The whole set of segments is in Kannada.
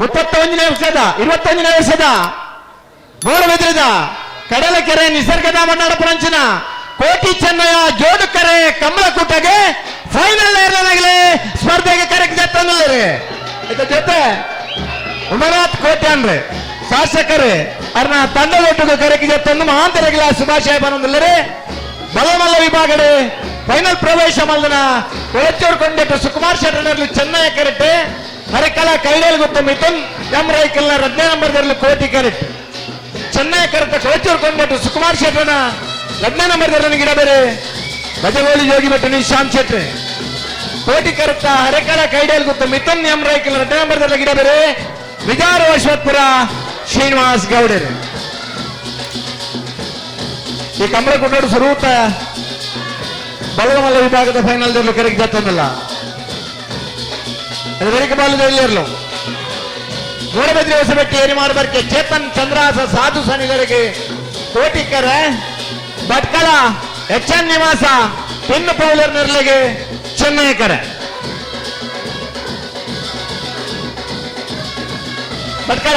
ಮುಪ್ಪತ್ತೊಂದನೇ ವರ್ಷದ ಇರುವತ್ತೊಂದನೇ ವರ್ಷದ ಗೋಡಬೆದ್ರದ ಕಡಲಕೆರೆ ನಿಸರ್ಗಧಾಮ ನಡಪರಂಚಿನ ಕೋಟಿ ಚೆನ್ನಯ ಜೋಡುಕರೆ ಕಮಲಕೂಟಗೆ ಫೈನಲ್ ಏರ್ಲಾಗಲಿ ಸ್ಪರ್ಧೆಗೆ ಕರೆಕ್ಟ್ ತಂದಿಲ್ಲರಿ ಇದ್ರ ಜೊತೆ? ಉಮರಾತ್ ಕೋಟೆ ಅಂದ್ರೆ ಶಾಸಕರು ಅವ್ರನ್ನ ತಂಡದೊಟ್ಟಿಗೆ ಕರೆಕ್ಟ್ ತಂದು ಮಹಾಂತರಗಳ ಶುಭಾಶಯ ಬರೋದಿಲ್ಲರಿ ಬಲಮಲ್ಲ ವಿಭಾಗಡೆ ಫೈನಲ್ ಪ್ರವೇಶ ಮಲ್ದನ ಕೊಳಚೂರು ಕೊಂಡೆಟ್ಟು ಸುಕುಮಾರ್ ಶೆಟ್ಟರ್ನಲ್ಲಿ ಚೆನ್ನೈ ಕರೆಕ್ಟ್. ಹರಕಲ ಕೈಡೇಲ್ ಗೊತ್ತು ಮಿಥುನ್ ಎಂ ರೈಕಲ್ನ ನಂಬರ್ ನಂಬರ್ದಲ್ಲಿ ಕೋಟಿ ಕರೆಕ್ಟ್ ಚೆನ್ನೈ ಕರೆತ ಕೊಳಚೂರು ಕೊಂಡ್ಬಿಟ್ಟು ಸುಕುಮಾರ್ ಶೆಟ್ಟರ್ನ ನಂಬರ್ ನಂಬರ್ದಲ್ಲಿ ಗಿಡ ಬೇರೆ. ಜೋಗಿ ಬಿಟ್ಟು ನಿಶಾಂತ್ ಶೆಟ್ಟಿ ಕೋಟಿ ಕರೆತ ಹರಕಲ ಕೈಡೇಲ್ ಗೊತ್ತು ಮಿಥುನ್ ಎಂ ರೈಕಲ್ ಹದಿನೈದು ನಂಬರ್ದಲ್ಲಿ ಗಿಡ ಬೇರೆ. ವಿಜಾರ ಅಶ್ವತ್ಪುರ ಶ್ರೀನಿವಾಸ್ ಗೌಡರು. ಈ ಕಮಲ ಕೊಟ್ಟರು ಸ್ವರೂಪ. ಬಲಗಮಲ್ಲ ವಿಭಾಗದ ಫೈನಲ್ ದರ್ಲಿ ಕರೆಗೆ ಜತ್ತೊಂದಲ್ಲ ಬಾಲದಲ್ಲಿ ನೋಡಬೇಕು ಮೂಡಬದ್ರಿ ಹೊಸಬೆಟ್ಟಿ ಏರಿ ಮಾಡಬರ್ಕೆ ಚೇತನ್ ಚಂದ್ರಾಸ ಸಾಧು ಸನಿಗರಿಗೆ ಕೋಟಿಕರ ಭಟ್ಕಳ ಎಚ್ ಎನ್ ನಿವಾಸ, ಪಿನ್ ಪೌಲರ್ ನಿರ್ಲಿಗೆ ಚೆನ್ನೈಕರ ಭಟ್ಕಳ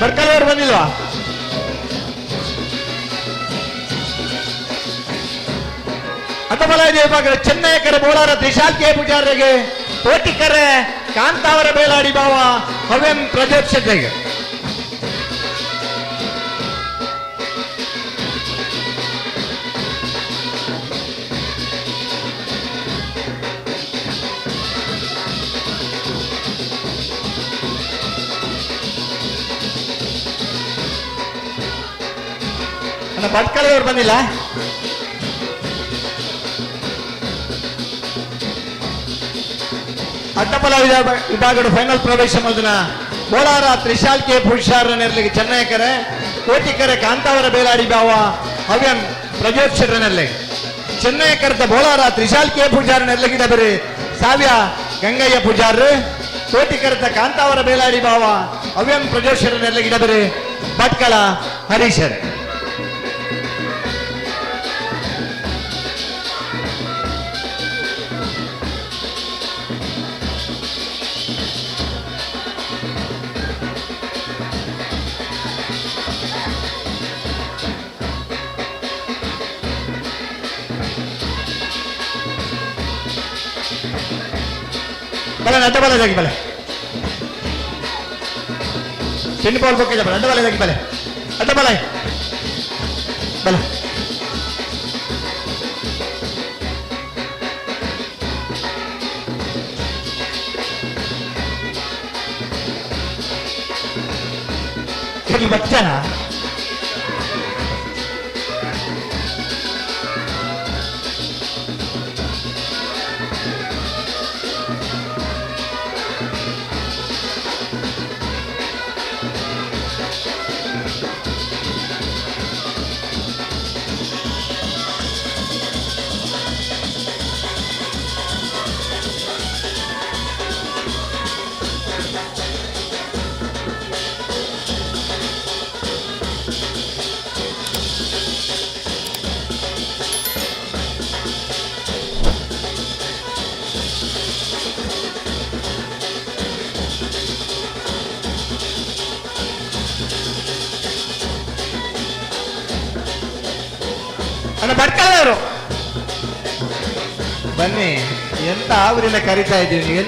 ಭಟ್ಕಳ. ಅವ್ರು ಬಂದಿಲ್ವಾ? ಹತ್ತಬಲ ವಿಭಾಗದ ಚೆನ್ನೈಕರ ಬೋಳಾರ ತ್ರಿಶಾಲ್ಕೆ ಪೂಜಾರಿಗೆ ಕೋಟಿಕರೆ ಕಾಂತಾವರ ಬೇಲಾಡಿ ಭಾವ ಹವೆಂ ಪ್ರದೀಪ್ ಶೆಟ್ಟಿಗೆ ಭಟ್ಕಳದವ್ರು ಬಂದಿಲ್ಲ? ಅಡ್ಡಬಲ ವಿಭಾಗ- ವಿಭಾಗದ ಫೈನಲ್ ಪ್ರವೇಶ ಮೊದಲ ಬೋಳಾರ ತ್ರಿಶಾಲ್ ಕೆ ಪುರುಷಾರ ಕರೆ ಚೆನ್ನೈಕರೆ, ಕೋಟಿಕರೆ, ಕಾಂತಾವರ ಬೇಲಾಡಿ ಭಾವ ಹವ್ಯನ್ ಪ್ರಜೋಕ್ಷರ ಚೆನ್ನೈ ಕರೆದ ಬೋಳಾರ ತ್ರಿಶಾಲ್ ಕೆ ಪೂಜಾರ ನೆರಲಗಿದ ಬರಿ ಸಾವ್ಯ ಗಂಗಯ್ಯ ಪೂಜಾರ್ ಕೋಟಿಕರದ ಕಾಂತಾವರ ಬೇಲಾಡಿ ಭಾವ ಪ್ರಜೋತ್ ಪ್ರಜೋಕ್ಷರ ನೆರಲಗಿದ ಭಟ್ಕಳ ಹರೀಶರ್. ಬಲ ಅಡ್ಡಬಲದಾಗಿ ಬಲೆ ಚಿನ್ನ ಬಾಲ್ ಬೊಕ್ಕೆ ಬಲ ಅಡ್ಡಬಲದಾಗಿ ಬಲೆ ಅಡ್ಡಬಲ ಬಲ ಇಲ್ಲಿ ಅವರಿಂದ ಕರಿತಾ ಇದ್ದೀನಿ ನೀವು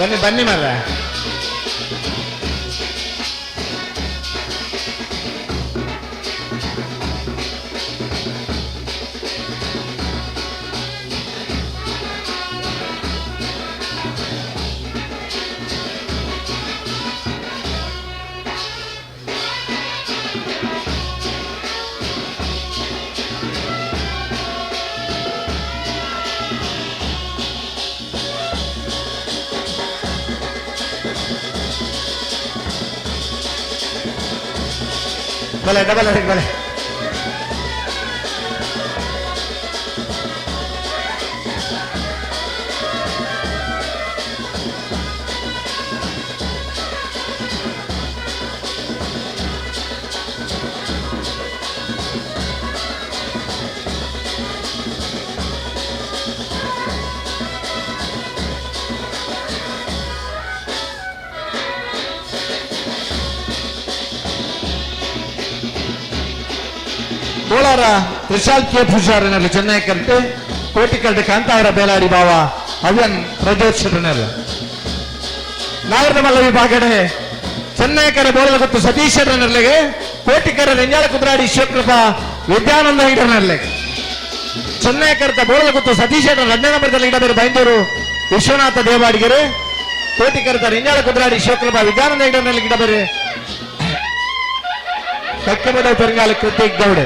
ಬನ್ನಿ ಬನ್ನಿ ಮರ ಬಲೆ ಡಬಲ್ ಬಲೆ ಕೋಲಾರ ತ್ರಿಶಾಲ್ ಕೆ ಪೂಜಾರನಲ್ಲಿ ಚೆನ್ನೈ ಕಂತೆ ಕೋಟಿಕಲ್ಡೆ ಕಾಂತಾವರ ಬೇಲಾಡಿ ಬಾವ ಅವನ್ ಪ್ರಜೋತ್ಸವನಲ್ಲ ನಾಗರದ ವಿಭಾಗಡೆ ಚೆನ್ನೈಕರ ಬೋಳಲ ಗೊತ್ತು ಸತೀಶರನಲ್ಲಿಗೆ ಕೋಟಿಕರ ರಂಜಾಳ ಕುದ್ರಾಡಿ ಶಿವಕೃಪ ವಿದ್ಯಾನಂದ ಹಿಡನಲ್ಲಿ ಚೆನ್ನೈಕರ್ತ ಬೋಳಲ ಗೊತ್ತು ಸತೀಶರ ಎರಡನೇ ನಂಬರ್ದಲ್ಲಿ ಇಡಬೇರು ಬೈಂದೂರು ವಿಶ್ವನಾಥ ದೇವಾಡಿಗೆರೆ ಕೋಟಿಕರ್ತ ರಂಜಾಳ ಕುದ್ರಾಡಿ ಶಿವಕೃಪ ವಿದ್ಯಾನಂದ ಹಿಡನಲ್ಲಿ ಇಡಬೇರೆ ಕಕ್ಕಮದ ಪೆರಂಗಾಲ ಕೃತಿಕ್ ಗೌಡೆ.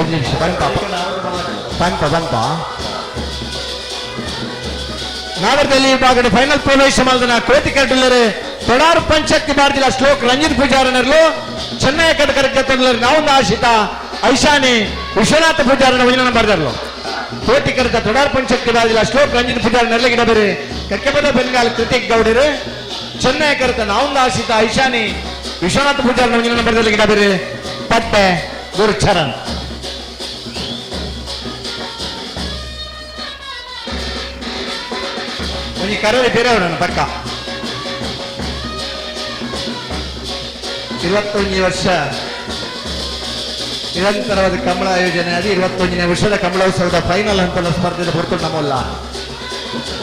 ಒಂದು ನಿಮಿಷ ಬಂತ ಬಂತ ಬಂತ ನಾಗರದಲ್ಲಿ ಫೈನಲ್ ಪ್ರವೇಶ ಮಾಡಿದ ಕೋತಿ ಕಟ್ಟಲರು ತೊಡಾರು ಪಂಚಾಯತಿ ಭಾರತೀಯ ಶ್ಲೋಕ್ ರಂಜಿತ್ ಪೂಜಾರನರ್ಲು, ಚೆನ್ನೈ ಕಟಕರ ಜೊತೆಲ್ಲರು ನಾವೊಂದು ಆಶಿತ ಐಶಾನಿ ವಿಶ್ವನಾಥ ಪೂಜಾರನ ವೈನ ಬರ್ದಾರ್ಲು. ಕೋಟಿ ಕರೆದ ತೊಡಾರು ಪಂಚಾಯತಿ ಭಾರತೀಯ ಶ್ಲೋಕ್ ರಂಜಿತ್ ಪೂಜಾರ ಗಿಡ ಬೇರೆ ಕಕ್ಕಪದ ಬೆಂಗಾಲ್ ಕೃತಿಕ್ ಗೌಡರು, ಚೆನ್ನೈ ಕರೆತ ನಾವೊಂದು ಆಶಿತ ಐಶಾನಿ ವಿಶ್ವನಾಥ ಪೂಜಾರನ ವೈನ ಬರ್ದಲ್ಲಿ ಗಿಡ ಬೇರೆ ಪಟ್ಟೆ ಗುರುಚರಣ್. ಒಂಜಿ ಬೇರೆ ಅವನು ಪಕ್ಕ. ಇವತ್ತೊಂದು ವರ್ಷ. ನಿರಂತರವಾದ ಕಂಬಳ ಆಯೋಜನೆ ಆಗಿ ಇವತ್ತೊಂದನೇ ವರ್ಷದ ಕಂಬಳೋತ್ಸವದ ಫೈನಲ್ ಹಂತದ ಸ್ಪರ್ಧೆಯಲ್ಲಿ ಹೊರತು ನಮ್ಮಲ್ಲ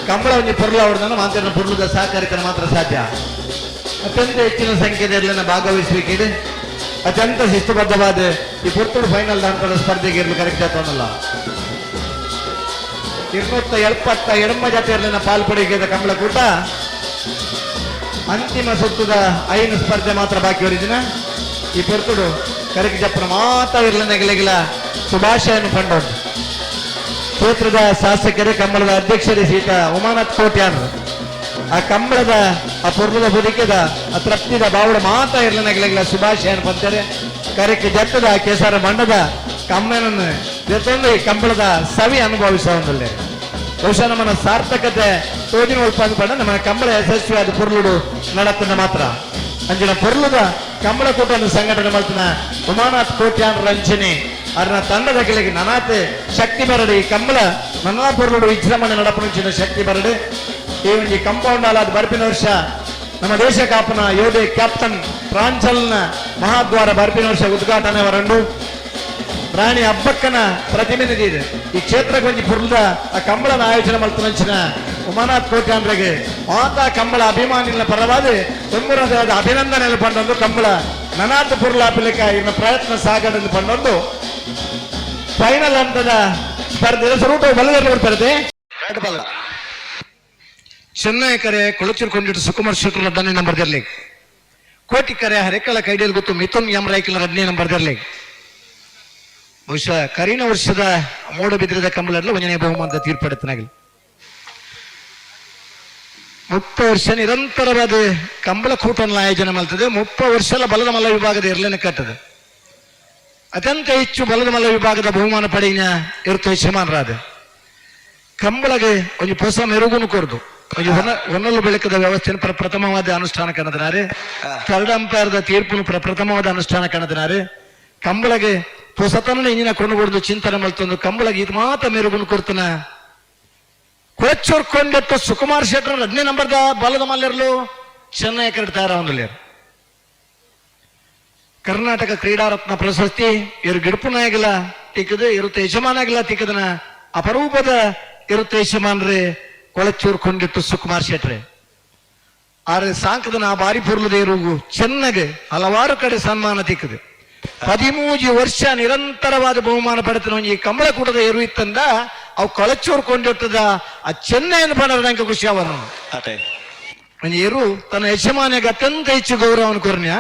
ಕಂಬಳ ಒಂಜಿ ಪೊರ್ಲು ಅವರನ್ನ ಮಾತಿನ ಪೊರ್ಲುದ ಸಹಕಾರಿತನ ಮಾತ್ರ ಸಾಧ್ಯ. ಅತ್ಯಂತ ಹೆಚ್ಚಿನ ಸಂಖ್ಯೆಯಲ್ಲಿ ಭಾಗವಹಿಸಬೇಕಿದೆ. ಅತ್ಯಂತ ಶಿಸ್ತುಬದ್ಧವಾದ ಈ ಪುರ್ತೂರು ಫೈನಲ್ ಹಂತದ ಸ್ಪರ್ಧೆಗೆ ಇರಲು ಕರೆಕ್ಟ್ ಆತನಲ್ಲ ഇരുന്നൂത്ത ಎಳ್ಪತ್ತ ಎಡಮ ಜಾತಿಯಲ್ಲಿನ ಪಾಲ್ಪಡಿಕೆದ ಕಂಬಳ ಕೂಟ ಅಂತಿಮ ಸುತ್ತದ ಐನು ಸ್ಪರ್ಧೆ ಮಾತ್ರ ಬಾಕಿ ಹೊರಿದಿನ ಈ ಪೊರ್ತುಡು ಕರಗಿ ಜಪ್ಪನ ಮಾತ್ರ ಇರಲ ನೆಗಲೆಗಿಲ ಶುಭಾಶಯನ್ನು ಕಂಡೋದು ಕ್ಷೇತ್ರದ ಶಾಸಕರೇ ಕಂಬಳದ ಅಧ್ಯಕ್ಷರೇ ಸೀತ ಉಮಾನಾಥ್ ಕೋಟ್ಯಾನ್ ಆ ಕಂಬಳದ ಆ ಪುರ್ಲದ ಬದುಕಿದ ಆ ತೃಪ್ತಿದ ಬಾವುಡ ಮಾತ್ರ ಇರಲ ನೆಗಲೆಗಿಲ ಶುಭಾಶಯನ್ನು ಪಂತಾರೆ ಕರಕ್ಕೆ ಜಟ್ಟದ ಕೇಸರ ಮಂಡದ ಕಮ್ಮನನ್ನು ಜೊತೆಂದು ಈ ಕಂಬಳದ ಸವಿ ಅನುಭವಿಸುವುದಿಲ್ಲ ಬಹುಶಃ ನಮ್ಮನ್ನ ಸಾರ್ಥಕತೆ ತೋಜಿನ ಉತ್ಪಾದನೆ ಪಡ ನಮ್ಮ ಕಂಬಳ ಯಶಸ್ವಿಯಾದ ಪೊರ್ಲುಡು ನಡತನ ಮಾತ್ರ. ಅಂಜಿನ ಪೊರ್ಲುದ ಕಂಬಳ ಕೂಟವನ್ನು ಸಂಘಟನೆ ಮಾಡ್ತಿನ ಉಮಾನಾಥ್ ಕೋಟ್ಯಾನ್ ರಂಜನೆ. ಅದನ್ನ ತಂಡದ ಕೆಳಗೆ ನನಾತೆ ಶಕ್ತಿ ಬರಡು ಕಂಬಳ ನನ್ನ ಪೊರ್ಲುಡು ವಿಜೃಂಭಣೆ ನಡಪುಂಚಿನ ಶಕ್ತಿ ಬರಡು. ಈ ಒಂದು ಕಂಪೌಂಡ್ ಆಲಾದ ಬರ್ಪಿನ ವರ್ಷ ನಮ್ಮ ದೇಶ ಕಾಪನ ಯೋಧೆ ಕ್ಯಾಪ್ಟನ್ ಪ್ರಾಂಚಲ್ನ ಮಹಾದ್ವಾರ ಬರ್ಪಿನ ವರ್ಷ ಉದ್ಘಾಟನೆ ವರಂಡು ರಾಣಿ ಅಬ್ಬಕ್ಕನ ಪ್ರತಿನಿಧಿ ಇದೆ. ಈ ಕ್ಷೇತ್ರಕ್ಕೆ ಒಂಜಿ ಪುರ್ಲದ ಆ ಕಂಬಳನ ಆಯೋಜನೆ ಮಾಡ್ತಾನಂಚಿನ ಉಮಾನಾಥ್ ಕೋಟ್ಯಾಂದ್ರೆಗೆ. ಮಾತ ಕಂಬಳ ಅಭಿಮಾನಿಗಳ ಪರವಾಗಿ ತುಂಬುರದ ಅಭಿನಂದನೆ ಪಂಡೊಂದು ಕಂಬಳ. ನನಾಥ ಪುರ್ಲಾ ಅಪಿಲಿಕ ಇನ್ನು ಪ್ರಯತ್ನ ಸಾಗಡೆಂದು ಪಂಡೊಂದು ಫೈನಲ್ ಹಂತದ ಸ್ಪರ್ಧೆ ಸ್ವರೂಪ ಬಲದಲ್ಲಿ ಬರ್ತಾರೆ ಚೆನ್ನೈ ಕರೆ ಕೊಳಚೂರ್ಕೊಂಡಿಟ್ಟು ಸುಕುಮಾರ್ ಶೆಟ್ಟರ್ ನಂಬರ್ ಕೋಟಿ ಕರೆ ಹರೆಕಳ ಕೈಡಿಯಲ್ಲಿ ಗೊತ್ತು ಮಿಥುನ್ ಎಂ ರೈಕಲ್ ಹದಿನೈದು ನಂಬರ್ದಲ್ಲಿ ಬಹುಶಃ ಕರಿನ ವರ್ಷದ ಮೋಡ ಬಿದ್ದಿರದ ಕಂಬಳಲ್ಲ ಒಂಜನೇ ಬಹುಮಾನದ ತೀರ್ಪಡೆತನಾಗಲಿ ಮುಪ್ಪ ವರ್ಷ ನಿರಂತರವಾದ ಕಂಬಳ ಕೂಟವನ್ನು ಆಯೋಜನೆ ಮಾಡ್ತದೆ. ಮುಪ್ಪ ವರ್ಷಲ ಬಲದ ಮಲ್ಲ ವಿಭಾಗದ ಇರಲೇನೆ ಕಟ್ಟದೆ. ಅತ್ಯಂತ ಹೆಚ್ಚು ಬಲದ ಮಲ್ಲ ವಿಭಾಗದ ಬಹುಮಾನ ಪಡೆಯ ಇರುತ್ತೆ ಯಶಮಾನರಾದ ಕಂಬಳಗೆ ಒಂದು ಹೊಸ ಮೆರುಗುನು ಕೊರದು ಒಂದು ಹೊನ ಬೆಳಕದ ವ್ಯವಸ್ಥೆಯನ್ನು ಪ್ರ, ಪ್ರಥಮವಾದ ಅನುಷ್ಠಾನ ಕಾಣದಿನಾರೆ ಥರ್ಡ್ ಅಂಪೈರ್ದ ತೀರ್ಪುನು ಪ್ರ, ಪ್ರಥಮವಾದ ಅನುಷ್ಠಾನ ಕಾಣದಿನಾರೆ ಕಂಬಳಗೆ ಹೊಸತನ ಇಂಜಿನ ಕೊಂಡುಕೊಡ್ದು ಚಿಂತನೆ ಮಲ್ತೊಂದು ಕಂಬಳಗೆ ಇದು ಮಾತ್ರ ಮೆರುಗುನು ಕೊರ್ತನ ಕೊಚ್ಚೋರ್ಕೊಂಡೆಟ್ಟು ಸುಕುಮಾರ್ ಶೆಟ್ಟರ್ ಹದಿನೇ ನಂಬರ್ದ ಬಲದ ಮಲ್ಲೆರ್ಲು ಚೆನ್ನೈ ಕರೆಡ್ ತಯಾರವನ್ನುಲ್ಲೇರು ಕರ್ನಾಟಕ ಕ್ರೀಡಾರತ್ನ ಪ್ರಶಸ್ತಿ ಇರು ಗಿಡಪುನ ಆಗಿಲ್ಲ ತಿಕ್ಕದ, ಇರುತ್ತೆ ಯಜಮಾನಾಗಲ ತಿಕ್ಕದನ. ಅಪರೂಪದ ಇರುತ್ತೆ ಯಜಮಾನ್ರಿ, ಕೊಳಚೂರು ಕೊಂಡಿಟ್ಟು ಸುಕುಮಾರ್ ಶೆಟ್ರೆ ಆದ್ರೆ ಸಾಂಕದನ ಬಾರಿ ಪುರ್ಲದೇರುಗು ಚೆನ್ನಾಗೆ ಹಲವಾರು ಕಡೆ ಸನ್ಮಾನ ತಿಕ್ಕದು. ಹದಿಮೂಜಿ ವರ್ಷ ನಿರಂತರವಾದ ಬಹುಮಾನ ಪಡೆತನ ಈ ಕಂಬಳ ಕೂಟದ ಇತ್ತಂದ ಅವು ಕಳಚೂರ್ಕೊಂಡಿರ್ತದ ಆ ಚೆನ್ನೈನ ಪಡೆದಂಕ ಖುಷಿ ಅವನು ಏರು ತನ್ನ ಯಜಮಾನಿಗೆ ಅತ್ಯಂತ ಹೆಚ್ಚು ಗೌರವನ ಕೊರನ್ಯ?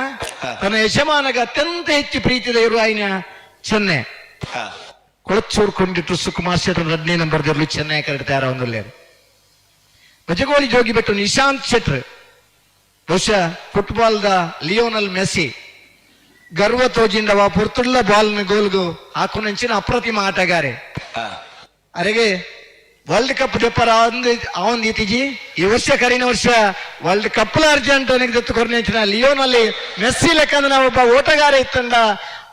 ತನ್ನ ಯಜಮಾನಿಗೆ ಅತ್ಯಂತ ಹೆಚ್ಚು ಪ್ರೀತಿದ ಇರು ಆಯ್ನ ಚೆನ್ನೈ. ಕೊಳಚೂರ್ಕೊಂಡಿಟ್ಟು ಸುಕುಮಾರ್ ಕ್ಷೇತ್ರದ ಹದಿನೈದು ನಂಬರ್ದಲ್ಲಿ ಚೆನ್ನೈ ಕರೆಡ್ತಾರ ಅವನಲ್ಲಿ ಬಜಗೋಳಿ ಜೋಗಿ ಬೆಟ್ಟು ನಿಶಾಂತ್ ಕ್ಷೇತ್ರ ಬಹುಶಃ ದ ಲಿಯೋನಲ್ ಮೆಸ್ಸಿ. ಗರ್ವ ತೋಜಿಂದವ ಪುರ್ತುಳ್ಳ ಗೋಲ್ಗೋ ಗೋಲ್ಗು ಹಾಕೊಂಡಂಚಿನ ಅಪ್ರತಿಮ ಆಟಗಾರೆ. ಅರೆಗೆ ವರ್ಲ್ಡ್ ಕಪ್ ದೆಪ್ಪರ ಅವನ್ ಇತ್ತೀಜಿ ಈ ವರ್ಷ ಕರಿನ ವರ್ಷ ವರ್ಲ್ಡ್ ಕಪ್ ಅರ್ಜೆಂಟ್ ದತ್ತು ಕೊರ್ನೆಂಚಿನ ಲಿಯೋನಲ್ಲಿ ಮೆಸ್ಸಿ ಲೆಕ್ಕಂದ ನಾವು ಒಬ್ಬ ಓಟಗಾರ ಇತ್ತಂದ.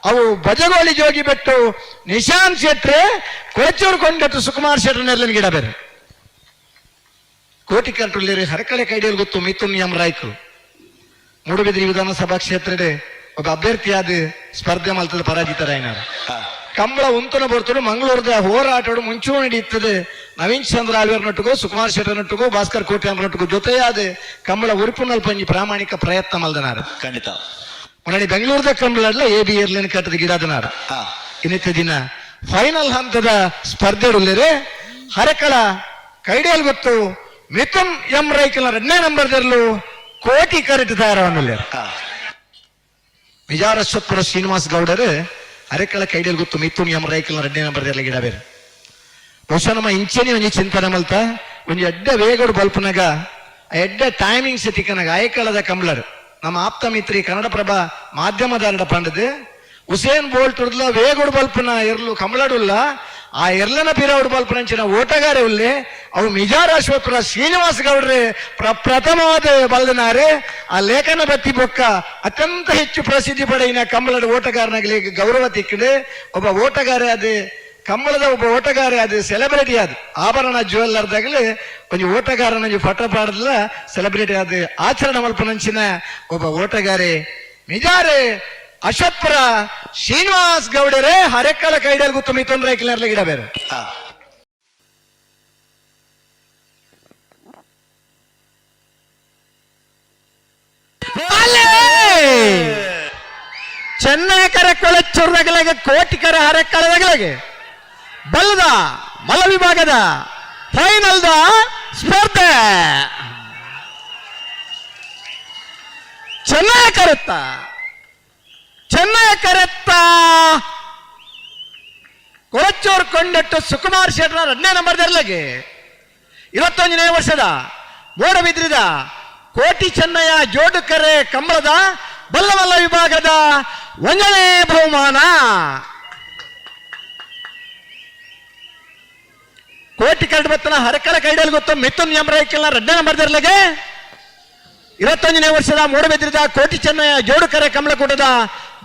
ಅವು ಬಜಗೋಳಿ ಜೋಗಿ ಬಿಟ್ಟು ನಿಶಾಂತ್ ಶೆಟ್ರೆ ಕೊಳಚೂರು ಕೊಂಡಟ್ಟು ಸುಕುಮಾರ್ ಶೆಟ್ರೆ ನೆರಳಿನ ಗಿಡ ಬೇರೆ. ಕೋಟಿ ಕಂಟ್ರೋಲ್ ಹರಕಡೆ ಕೈಡಿಯಲ್ಲಿ ಗೊತ್ತು ಮಿಥುನ್ ಎಂ ರಾಯ್ಕು ಮೂಡುಬಿದ್ರಿ ವಿಧಾನಸಭಾ ಕ್ಷೇತ್ರದ ಒಬ್ಬ ಅಭ್ಯರ್ಥಿಯಾದ ಸ್ಪರ್ಧೆ ಮಲ್ತದ ಪರಾಜಿತರಾಯ್ನಾರ ಕಂಬಳ ಉಂತನ ಬರ್ತರು ಮಂಗಳೂರದ ಹೋರಾಟ ಮುಂಚೂಣಿ ಇರ್ತದೆ ನವೀನ್ ಚಂದ್ರ ಆಳ್ವೇರ್ ನಟ್ಟುಗೋ ಸುಕುಮಾರ್ ಶೆಟ್ಟರ್ ನಟ್ಟುಗೋ ಭಾಸ್ಕರ್ ಕೋಟೆ ನಟ್ಟುಗೋ ಜೊತೆಯಾದ ಕಂಬಳ ಉರುಪುನಲ್ ಪಂಜಿ ಪ್ರಾಮಾಣಿಕ ಪ್ರಯತ್ನ ಮಲ್ದನಾರ. ಖಂಡಿತ. ಮೊನ್ನೆ ಬೆಂಗಳೂರದ ಕಂಬಳಲ್ಲ ಎ ಬಿ ಇರ್ಲಿನ ಕಟ್ಟದ ಗಿಡದನಾರ ಇನ್ನಿತ್ಯ ಇನ್ನಿತ್ತ ದಿನ ಫೈನಲ್ ಹಂತದ ಸ್ಪರ್ಧೆ ಉಳ್ಳೇರೆ ಹರಕಳ ಕೈಡಿಯಲ್ ಗೊತ್ತು ಮಿಥುನ್ ಎಂ ರೈಕಲ್ ಎರಡನೇ ನಂಬರ್ ಕೋಟಿ ಕರೆಟ್ ತಯಾರ ಹಾ. ವಿಜಾರಶ್ವತ್ಪುರ ಶ್ರೀನಿವಾಸ್ ಗೌಡರು ಅರೆಕಳ ಕೈಡಿಯಲ್ಲಿ ಗೊತ್ತು ಮಿಥುನ್ ಎಂ ರೈಕಲ್ ರೆಡ್ಡಿ ನಂಬರ್ ಗಿಡ ಬೇರೆ. ಬಹುಶಃ ನಮ್ಮ ಇಂಚೇನಿ ಒಂಜಿ ಚಿಂತನೆ ಮಲ್ತ ಒಂಜಿ ಎಡ್ಡ ವೇಗಡು ಬಲ್ಪನಾಗ ಎಡ್ಡ ಟೈಮಿಂಗ್ಸ್ ತಿಕ್ಕನಾಗ ಅಯಕಳದ ಕಂಬ್ಲರ್ ನಮ್ಮ ಆಪ್ತ ಮಿತ್ರಿ ಕನ್ನಡಪ್ರಭ ಮಾಧ್ಯಮದಾರಡ ಪಂಡದು ಉಸೇನ್ ಬೋಲ್ಟ್ ಉರ್ಲ ವೇಗಡು ಬಲ್ಪನ ಎರ್ಲು ಕಮಲಡುಲ್ಲ ಆ ಎರ್ಲನ ಪಿರವಡು ಬಲ್ಪನಂಚಿನ ಓಟಗಾರೆ ಉಲ್ಲೆ ಅವು ಮಿಜಾರಾಶ್ವತ್ಪುರ ಶ್ರೀನಿವಾಸ್ ಗೌಡ್ರೆ ಪ್ರ, ಪ್ರಥಮವಾದ ಬಲ್ದನಾರೆ. ಆ ಲೇಖನ ಬತ್ತಿ ಬೊಕ್ಕ ಅತ್ಯಂತ ಹೆಚ್ಚು ಪ್ರಸಿದ್ಧಿ ಪಡೆಯಿನ ಕಮಲಡ ಓಟಗಾರನಾಗಲಿ ಗೌರವ ತಿಕ್ಕಡೆ. ಒಬ್ಬ ಓಟಗಾರೆ ಅದು ಕಂಬಳದ ಒಬ್ಬ ಓಟಗಾರ ಅದು ಸೆಲೆಬ್ರಿಟಿ ಅದು ಆಭರಣ ಜ್ಯುವೆಲ್ಲರ್ದಾಗಲಿ ಒಂದು ಓಟಗಾರನ ಫೋಟೋ ಪಾಡದಲ್ಲ ಸೆಲೆಬ್ರಿಟಿ ಅದು ಆಚರಣೆ ಮಲ್ಪನಂಚಿನ ಒಬ್ಬ ಓಟಗಾರೆ. ನಿಜಾರೆ ಅಶೋಕ್ಪುರ ಶ್ರೀನಿವಾಸ್ ಗೌಡರೇ ಹರೆಕ್ಕಳ ಕೈಡಲ್ ಗುತ್ತು ಮಿಥುನ್ ರೈಕಲರ್ಲಿ ಗಿಡ ಬೇರೆ. ಹಾ. ಚೆನ್ನೈ ಕೋಟಿಕರ ಹರೆಕ್ಕಳದಾಗಲಾಗೆ ಬಲ್ಲದ ಮಲ ವಿಭಾಗದ ಫೈನಲ್ದ ಸ್ಪರ್ಧೆ. ಚೆನ್ನಾಗಿ ಕರೆತ್ತ ಚೆನ್ನೈ ಕರೆತ್ತ. ಕೊಳಚೂರ್ ಕೊಂಡಟ್ಟು ಸುಕುಮಾರ್ ಶೆಟ್ಟರ್ ನಂಬರ್ ದರ್ಲಗೆ. ಇವತ್ತೊಂದನೇ ವರ್ಷದ. ಮೂಡಬಿದ್ರಿದ ಕೋಟಿ ಚೆನ್ನಯ್ಯ ಜೋಡುಕರೆ ಕಂಬಳದ ಬಲ್ಲವಲ್ಲ ವಿಭಾಗದ ಒಂದನೇ ಬಹುಮಾನ. ಕೋಟಿ ಕರಡು ಬತ್ತನ ಹರಕಲ ಕೈಡಲ್ ಗೊತ್ತು. ಮಿಥುನ್ ಎಂಬ್ರೈಕಲ್ನ ನಂಬರ್ ದರ್ಲಗೆ. ಇವತ್ತೊಂದನೇ ವರ್ಷದ ಮೂಡಬಿದ್ರಿದ ಕೋಟಿ ಚೆನ್ನಯ್ಯ ಜೋಡುಕರೆ ಕಮಲಕೂಟದ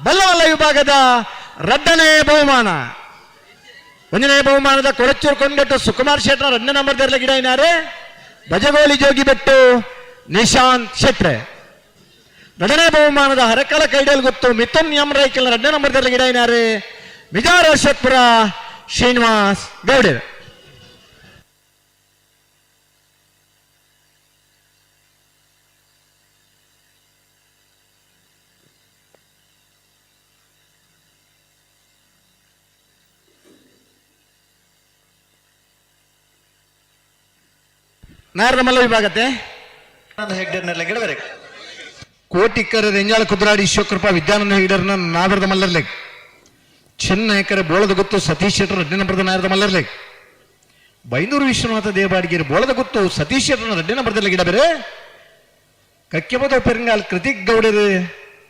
ಬಲ್ಲವಲ್ಲ ವಿಭಾಗದ ಎರಡನೇ ಬಹುಮಾನ. ಒಂದನೇ ಬಹುಮಾನದ ಕೊಳಚೂರು ಕೊಂಡಟ್ಟು ಸುಕುಮಾರ್ ಶೆಟ್ರ ರನ್ನ ನಂಬರ್ ದರ್ಲ ಗಿಡ ಏನಾರೆ ಬಜಗೋಳಿ ಜೋಗಿ ಬೆಟ್ಟು ನಿಶಾಂತ್ ಶೆಟ್ರೆ. ಎರಡನೇ ಬಹುಮಾನದ ಹರಕಲ ಕೈಡಲ್ ಗೊತ್ತು ಮಿಥುನ್ ಎಂ ರೈಕಲ್ ಎರಡನೇ ನಂಬರ್ ದರ್ಲ ಗಿಡ ಏನಾರೆ ವಿಜಾರ ಶತ್ಪುರ ಶ್ರೀನಿವಾಸ್ ಗೌಡರ್ ನಾರದ ಮಲ್ಲ ವಿಭಾಗತೆ ಹೆಗ್ಡೆರ್ನೆಲ್ಲ ಗಿಡಬೇರೆ ಕೋಟಿಕ್ಕರ ರೆಂಜಾಳ ಕುದ್ರಾಡಿ ಶಿವಕೃಪ ವಿದ್ಯಾನಂದ ಹೆಗ್ಡರ್ನ ನಾದರದ ಮಲ್ಲರ್ಲೆ. ಚೆನ್ನ ಎಕರೆ ಬೋಳದ ಗೊತ್ತು ಸತೀಶ್ ಶೆಟ್ಟರ್ ಎರಡನೇ ನಂಬರ್ದ ನಾಯರದ ಮಲ್ಲರ್ಲೆಗ್ ಬೈಂದೂರು ವಿಶ್ವನಾಥ ದೇವಬಾಡಿಗೆರೆ ಬೋಳದ ಗೊತ್ತು ಸತೀಶ್ ಶೆಟ್ಟರ್ನ ನಂಬರ್ದಲ್ಲಿ ಗಿಡ ಬೇರೆ ಕಕ್ಕೆಬದ ಪೆರಂಗಾಲ್ ಕೃತಿಕ್ ಗೌಡರು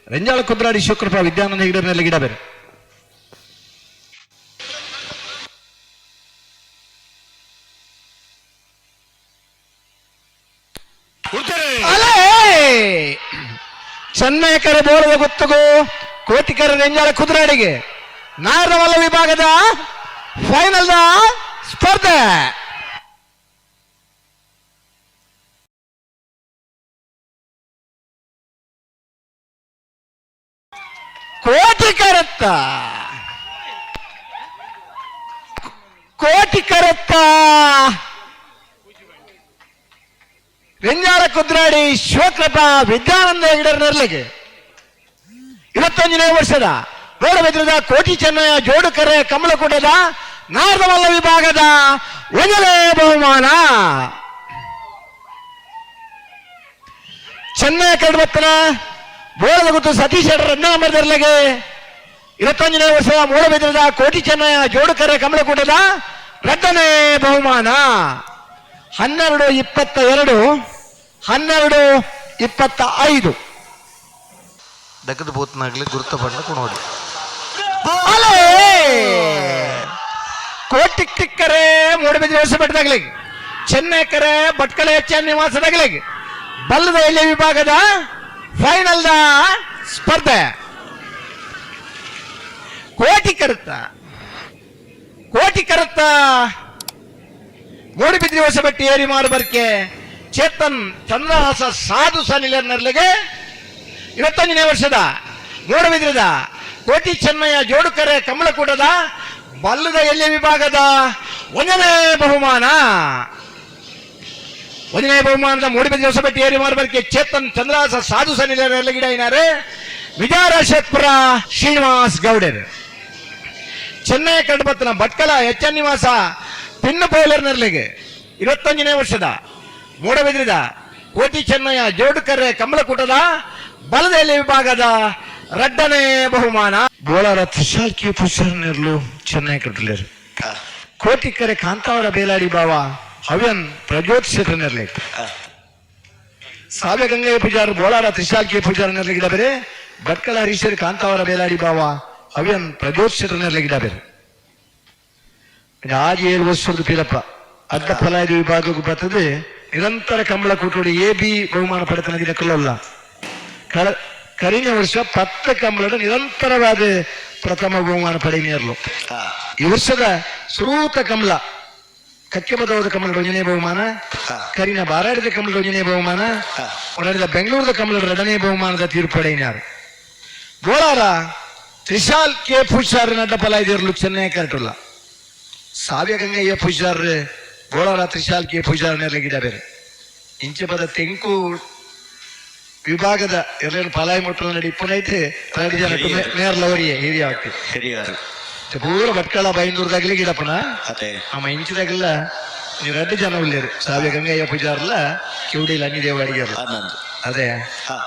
ರೆಂಜಾಳ ಕುದ್ರಾಡಿ ಶಿವಕೃಪ ವಿದ್ಯಾನಂದ ಹೆಗಡರ್ನೆಲ್ಲ ಗಿಡ ಬೇರೆ ಚೆನ್ನೈಕರ ಬೋರದ ಗುತ್ತಗು ಕೋಟಿಕರ ನೆಂಜಾಳ ಕುದುರಾಡಿಗೆ. ನಾರವಲ್ಲ ವಿಭಾಗದ ಫೈನಲ್ದ ಸ್ಪರ್ಧೆ. ಕೋಟಿಕರತ್ತ ಕೋಟಿಕರತ್ತ ರೆಂಜಾಳ ಕುದ್ರಾಡಿ ಶಿವಕೃಪ ವಿದ್ಯಾನಂದ ಹೆಗಡರ್ ನೆರಳಿಗೆ. ಇವತ್ತೊಂದನೇ ವರ್ಷದ ಗೋಡಬೆದ್ರದ ಕೋಟಿ ಚೆನ್ನಯ ಜೋಡುಕರೆ ಕಮಲಕುಟದ ನಾರದಮಲ್ಲ ವಿಭಾಗದ ಒಂದನೇ ಬಹುಮಾನ. ಚೆನ್ನೈ ಕಡಬತ್ತನ ಬೋಳದ ಗುತ್ತು ಸತೀಶ್ ಎರಡನೇ ನಂಬರ್ ನೆರಳಿಗೆ. ಇವತ್ತೊಂದನೇ ವರ್ಷದ ಮೂಡಬೆದ್ರದ ಕೋಟಿ ಚೆನ್ನಯ ಜೋಡುಕರೆ ಕಮಲಕೂಟದ ರದ್ದನೇ ಬಹುಮಾನ. ಹನ್ನೆರಡು ಇಪ್ಪತ್ತ ಎರಡು ಹನ್ನೆರಡು ಇಪ್ಪತ್ತ ಐದು ದಗದ ಬೂತ್ನಾಗ್ಲಿ ಗುರುತ ಬಣ್ಣ ನೋಡಿ ಕೋಟಿ ಟಿಕ್ಕರೆ ಮೂಡಬಿದ್ರಿ ಬೆಟ್ಟದಾಗ್ಲಿ ಚೆನ್ನೈ ಚೆನ್ನೈಕರೆ ಭಟ್ಕಳ ಹೆಚ್ಚ ನಿವಾಸದಾಗ್ಲಿ. ಬಲ್ಲದ ಎಲೆ ವಿಭಾಗದ ಫೈನಲ್ದ ಸ್ಪರ್ಧೆ. ಕೋಟಿ ಕರುತ್ತ ಕೋಟಿ ಕರುತ್ತ ಮೂಡಿಬಿದ್ರಿ ವರ್ಷ ಬೆಟ್ಟಿ ಏರಿ ಮಾರುಬರ್ಕೆ ಚೇತನ್ ಚಂದ್ರಹಾಸ ಸಾಧು ಸನಿಲರ್ ನೆರಳಿಗೆ ಇವತ್ತೊಂದನೇ ವರ್ಷದ. ಮೂಡಬಿದ್ರದ ಕೋಟಿ ಚೆನ್ನಯ್ಯ ಜೋಡುಕರೆ ಕಮಲಕೂಟದ ಬಲ್ಲದ ಎಲ್ಲಿ ವಿಭಾಗದ? ಒಂದನೇ ಬಹುಮಾನ. ಒಂದನೇ ಬಹುಮಾನದ ಮೂಡಿಬಿದ್ರಿ ಹೊಸಬೆಟ್ಟಿ, ಏರಿ ಮಾರ್ಬರ್ಕೆ ಚೇತನ್ ಚಂದ್ರಹಾಸ ಸಾಧು ಸನಿಲ ಗಿಡ ಏನಾರೆ? ವಿಜಯರಾಜಪುರ ಶ್ರೀನಿವಾಸ್ ಗೌಡರ್. ಚೆನ್ನೈ ಕಡ್ಬತ್ತನ ಭಟ್ಕಲ ಎಚ್ ಎನ್ ನಿವಾಸ ಪಿನ್ನು ಪೌಲರ್ ನೆರಳಿಗೆ ಇವತ್ತೊಂದನೇ ವರ್ಷದ ಮೂಡಬಿದ್ರಿದ ಕೋಟಿ ಚೆನ್ನಯ್ಯ ಜೋಡುಕರೆ ಕಮಲಕೂಟದ ಬಲದಲ್ಲಿ ವಿಭಾಗದ ರಡ್ಡನೇ ಬಹುಮಾನ. ಬೋಳಾರ ತ್ರಿಶಾಲ್ಕಿ ಪುಷರ್ನಿರ್ಲು ಚೆನ್ನೈ ಕಟ್ಟಲೇರು ಕೋಟಿಕರೆ ಕಾಂತಾವರ ಬೇಲಾಡಿ ಬಾವ ಹವ್ಯನ್ ಪ್ರಜೋತ್ ಶೇಖರ್ನಿರ್ಲಿ ಸಾವೆ ಗಂಗೆಯ ಪೂಜಾರು ಬೋಳಾರ ತ್ರಿಶಾಲ್ಕಿ ಪೂಜಾರ ನೆರಳಿಗಿಡ ಬೇರೆ, ಭಟ್ಕಳ ಹರೀಶ್ವರಿ ಕಾಂತಾವರ ಬೇಲಾಡಿ ಬಾವ ಹವ್ಯನ್ ಪ್ರಜೋತ್ಸವ ನೆರಳಿಗಿಡ ಬೇರೆ. ಆಜ್ ಏಳು ವರ್ಷದ ಪೀರಪ್ಪ ಅಡ್ಡ ಫಲಾಯದ ವಿಭಾಗಕ್ಕೆ ಬರ್ತದೆ ನಿರಂತರ ಕಂಬಳ ಕೂಟೋಡಿ ಎ ಬಿ ಬಹುಮಾನ ಪಡೆತನ ದಿನಕ್ಕಲ್ಲ ಕಳ ಕರಿನ ವರ್ಷ ಪತ್ತ ಕಂಬಳದ ನಿರಂತರವಾದ ಪ್ರಥಮ ಬಹುಮಾನ ಪಡೆಯಿನೇರ್ಲು ಈ ವರ್ಷದ ಸುರೂತ ಕಮಲ ಕಕ್ಕೆಬದವದ ಕಮಲದ ಒಂದನೇ ಬಹುಮಾನ ಕರಿನ ಬಾರಾಡಿದ ಕಮಲದ ಒಂದನೇ ಬಹುಮಾನ ನಡೆದ ಬೆಂಗಳೂರದ ಕಮಲದ ಎರಡನೇ ಬಹುಮಾನದ ತೀರ್ಪು ಪಡೆಯಿನಾರು ಗೋಳಾರ ತ್ರಿಶಾಲ್ ಕೆ ಪೂಜಾರ್ ನಡ್ಡ ಫಲ ಇದಿರಲು ಚೆನ್ನೈ ಕರೆಟುಲ್ಲ ಸಾವ್ಯ ಗಂಗಯ್ಯ ಪೂಜಾರ್ ಗೋಳಾರ ತ್ರಿಶಾಲ್ ಕೆ ಪೂಜಾರ್ ನೆರಳಿಗಿಡ ಬೇರೆ ಇಂಚೆ ಪದ ತೆಂಕು ವಿಭಾಗದ ಎಲ್ಲರೂ ಪಲಾಯಿ ಮುಟ್ಟಲು ನಡಿ ಪುನೈತೆ ತರಡಿ ಜನ ನೇರ್ಲವರಿಯೇ ಹಿರಿಯ ಆಗ್ತದೆ ಹಿರಿಯರು ಪೂರ ಭಟ್ಕಳ ಬೈಂದೂರದಾಗಲಿ ಗಿಡಪನ ಅದೇ ಆಮ ಇಂಚಿದಾಗೆಲ್ಲ ನೀವು ಎರಡು ಜನ ಉಳ್ಳೇರು ಸಾವ್ಯ ಗಂಗಯ್ಯ ಪೂಜಾರ್ಲ ಕಿವುಡಿಲ್ಲ ಅನ್ನಿ ದೇವಾಡಿಗೆರ್ಲ ಹನ್ನೊಂದು ಅದೇ ಹಾ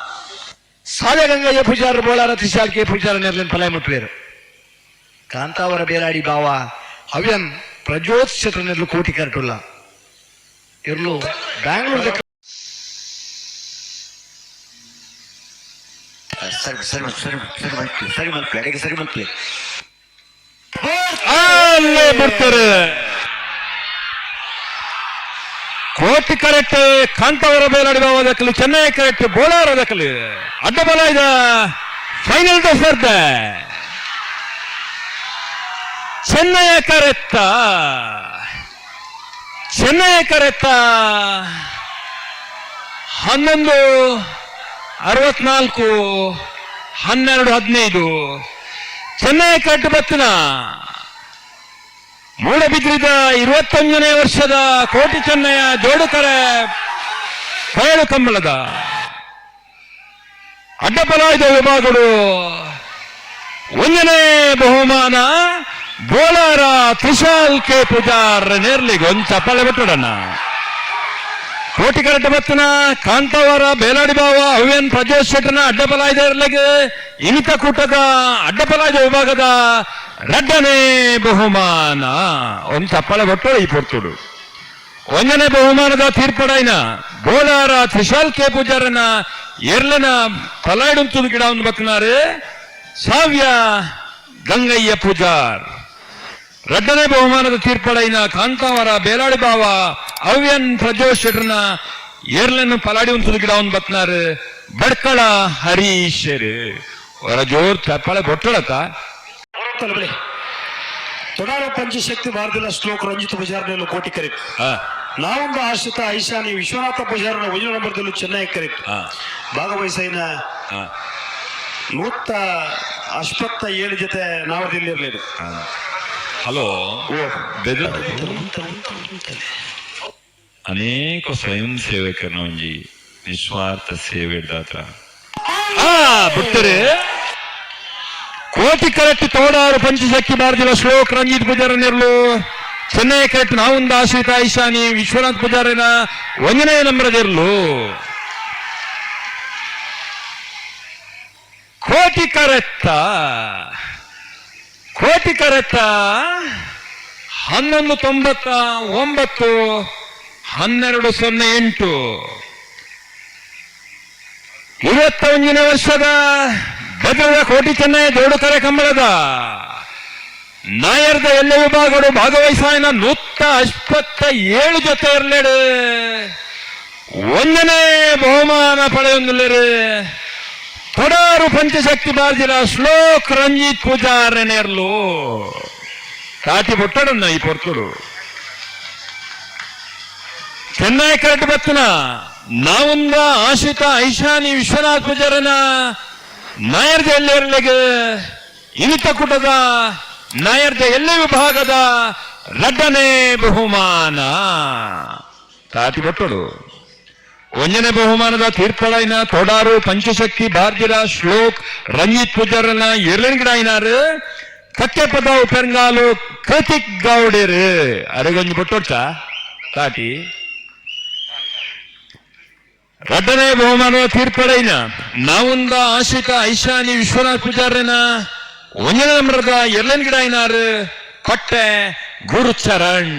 ಸಾವ್ಯ ಗಂಗಯ್ಯ ಪೂಜಾರ ಬೋಳಾರ ತ್ರಿಶಾಲ್ಕೆ ಪೂಜಾರ ನೆರಳಿನ ಫಲಾಯಿ ಮುಟ್ಟುವೇರು ಕಾಂತಾವರ ಬೇಲಾಡಿ ಬಾವ ಹವ್ಯನ್ ಪ್ರಜೋತ್ಸವ ನೆರಳು ಕೋಟಿ ಕರಟುಲ್ಲ. ಇರ್ಲು ಬ್ಯಾಂಗ್ಳೂರ್ ಸರಿ ಸರಿ ಸರಿ ಸರಿ ಮಾಡಿ ಸರಿ ಮಾಡಿ ಅಡಿಗೆ ಸರಿ ಅಲ್ಲೇ ಬರ್ತಾರೆ. ಕೋಟಿ ಕರೆಕ್ಟ್ ಕಾಂತವರ ಮೇಲೆ ಬಾವ ದಕ್ಕಲು ಚೆನ್ನೈ ಕರೆಕ್ಟ್ ಬೋಳಾರ ದಕ್ಕಲು ಅಡ್ಡ ಬಲ ಇದ ಫೈನಲ್ ಸ್ಪರ್ಧೆ. ಚೆನ್ನಯ ಕರೆತ್ತ. ಚೆನ್ನಯ ಕರೆತ್ತ. ಹನ್ನೊಂದು, ಅರವತ್ನಾಲ್ಕು, ಹನ್ನೆರಡು, ಹದಿನೈದು. ಚೆನ್ನೈ ಕಟ್ಟು ಬತ್ತಿನ ಮೂಡಬಿದ್ರಿದ ಇರುವತ್ತೊಂದನೇ ವರ್ಷದ ಕೋಟಿ ಚೆನ್ನಯ ಜೋಡುಕರೆ ಬಯಲು ಕಂಬಳದ. ಅಡ್ಡಪಲಾಯ್ದ ವಿಭಾಗಗಳು ಒಂದನೇ ಬಹುಮಾನ ಬೋಳಾರ ತ್ರಿಶಾಲ್ ಕೆ ಪೂಜಾರ್ ನೇರ್ಲಿಗೆ ಒಂದು ಚಪ್ಪಾಳೆ ಬಿಟ್ಟೋಡಣ್ಣ ಕೋಟಿ ಕರೆಕ್ಟ್ ಬತ್ತನ ಕಾಂತವರ ಬೇಲಾಡಿ ಬಾವ ಅವ್ಯನ್ ಪ್ರಜೋತ್ ಶೆಟ್ಟನ ಅಡ್ಡಬಲಾಯ್ದ ಇರ್ಲಿಗೆ ಇನಿತ ಕೂಟದ ಅಡ್ಡಬಲಾಯ್ದ ವಿಭಾಗದ ರಡ್ಡನೇ ಬಹುಮಾನ ಒಂದು ಚಪ್ಪಾಳೆ ಕೊಟ್ಟು ಈ ಪೊರ್ತುಡು ಒಂದನೇ ಬಹುಮಾನದ ತೀರ್ಪಡೈನ ಬೋಲಾರ ತ್ರಿಶಾಲ್ ಕೆ ಪೂಜಾರನ ಎರ್ಲನ ಪಲಾಯ್ಡುಂತುದು ಗಿಡ ಒಂದು ಬತ್ತನಾರೆ ಸಾವ್ಯ ಗಂಗಯ್ಯ ಪೂಜಾರ್ ರಡ್ಡನೇ ಬಹುಮಾನದ ತೀರ್ಪಡೈನ ಕಾಂತಾವರ ಬೇಲಾಡಿ ಬಾವ ಅವ್ಯನ್ ಪ್ರಜೋತ್ ಶೆಟ್ರನ ಏರ್ಲನ್ನು ಪಲಾಡಿ ಉಂಟದ ಗಿಡ ಒಂದು ಬತ್ನಾರು. ಬಡ್ಕಳ ಹರೀಶರ್. ಅವರ ಜೋರ್ ಚಪ್ಪಾಳೆ ಬೊಟ್ಟಳಕ ತಲಬಳಿ ತೊಡಾರ ಪಂಚಶಕ್ತಿ ಭಾರತದ ಶ್ಲೋಕ ರಂಜಿತ ಬಜಾರ್ನಲ್ಲೂ ಕೋಟಿ ಕರೆಕ್ಟ್ ಹಾ. ನಾವೊಂದು ಆಶ್ರಿತ ಐಶಾನಿ ವಿಶ್ವನಾಥ ಬಜಾರ್ನ ಒಂಜನ ನಂಬರ್ದಲ್ಲೂ ಚೆನ್ನಾಗಿ ಕರೆಕ್ಟ್ ಹಾ. ಭಾಗವಹಿಸಿನ ಹಾ. ನೂತ ಅಶ್ವತ್ತ ಏಳು ಜೊತೆ ನಾವದಿಲ್ಲಿರಲಿಲ್ಲ ಹಲೋ. ಅನೇಕ ಸ್ವಯಂ ಸೇವಕರನ್ನ ಒಂಜಿ ನಿಸ್ವಾರ್ಥ ಸೇವೆ ದಾತ್ರ ಬಿಟ್ಟರೆ ಕೋಟಿ ಕರೆಕ್ಟ್ ತೋಡಾರು ಪಂಚಶಕ್ತಿ ಭಾರತಿಲ ಶ್ಲೋಕ್ ರಂಜಿತ್ ಪೂಜಾರ ಚೆನ್ನೈ ಕರೆಕ್ಟ್ ನಾವುಂದ ಆಶ್ರಿತ ಐಶಾನಿ ವಿಶ್ವನಾಥ್ ಪೂಜಾರಿನ ಒಂದನೇ ನಂಬರದಿರ್ಲು. ಕೋಟಿ ಕರೆಕ್ಟ. ಕೋಟಿ ಕರೆತ್ತ ಹನ್ನೊಂದು ತೊಂಬತ್ತ ಒಂಬತ್ತು, ಹನ್ನೆರಡು ಸೊನ್ನೆ ಎಂಟು. ಇವತ್ತೊಂದಿನ ವರ್ಷದ ಭದ್ರದ ಕೋಟಿ ಚೆನ್ನೈ ದೊಡ್ಡ ಕಂಬಳದ, ನಾಯರ್ದ ಎಲ್ಲ ವಿಭಾಗಗಳು ಭಾಗವಹಿಸಾಯನ ನೂತ್ತ ಅಶ್ವತ್ತ ಏಳು ಜೊತೆ ಇರ್ಲೇಡು. ಒಂದನೇ ಬಹುಮಾನ ಪಡೆಯೊಂದಿಲ್ಲರು. ಕೊಡಾರು ಪಂಚಶಕ್ತಿ ಬಾರ್ಜಿರ ಶ್ಲೋಕ್ ರಂಜಿತ್ ಪೂಜಾರನೆರ್ಲು ಕಾಟಿ ಬೊಟ್ಟಡನ್ನ ಈ ಪೊರ್ತುಡು ಚೆನ್ನೈ ಕರೆಕ್ಟ್ ಬತ್ತನ ನಾವುಂದ ಆಶ್ರಿತ ಐಶಾನಿ ವಿಶ್ವನಾಥ್ ಪೂಜಾರನ ನಾಯರ್ಜ ಎಲ್ಲೆರ್ಲೆಗೆ ಇನಿತ ಕುಟದ ನಾಯರ್ಜ ಎಲ್ಲೆ ವಿಭಾಗದ ರಡ್ಡನೇ ಬಹುಮಾನ. ತಾಟಿ ಬೊಟ್ಟಡು ಒಂದನೇ ಬಹುಮಾನದ ತೀರ್ಥಳೈನ ತೊಡಾರು ಪಂಚಶಕ್ತಿ ಭಾರ್ಜಿರ ಶ್ಲೋಕ್, ರಂಜಿತ್ ಪೂಜಾರನ ಎರಳಿಗಿಡಾಯಿನಾರು ಕಕ್ಕೆ ಪದ ಉಪೆಂಗಾಲು ಕೃತಿಕ್ ಗೌಡೇರು. ಅರೆಗೊಂಜಿ ಬೊಟ್ಟೊಟ್ಟ ತಾಟಿ. ರಡ್ಡನೇ ಬಹುಮಾನದ ತೀರ್ಪಡೈನ ನಾವುಂದ ಆಶಿತ ಐಶಾನಿ ವಿಶ್ವನಾಥ್ ಪೂಜಾರನ ಒಂದನೇ ಮೃದ ಎಲ್ಲನ್ ಗಿಡ ಏನಾರು? ಕೊಟ್ಟೆ ಗುರುಚರಣ್.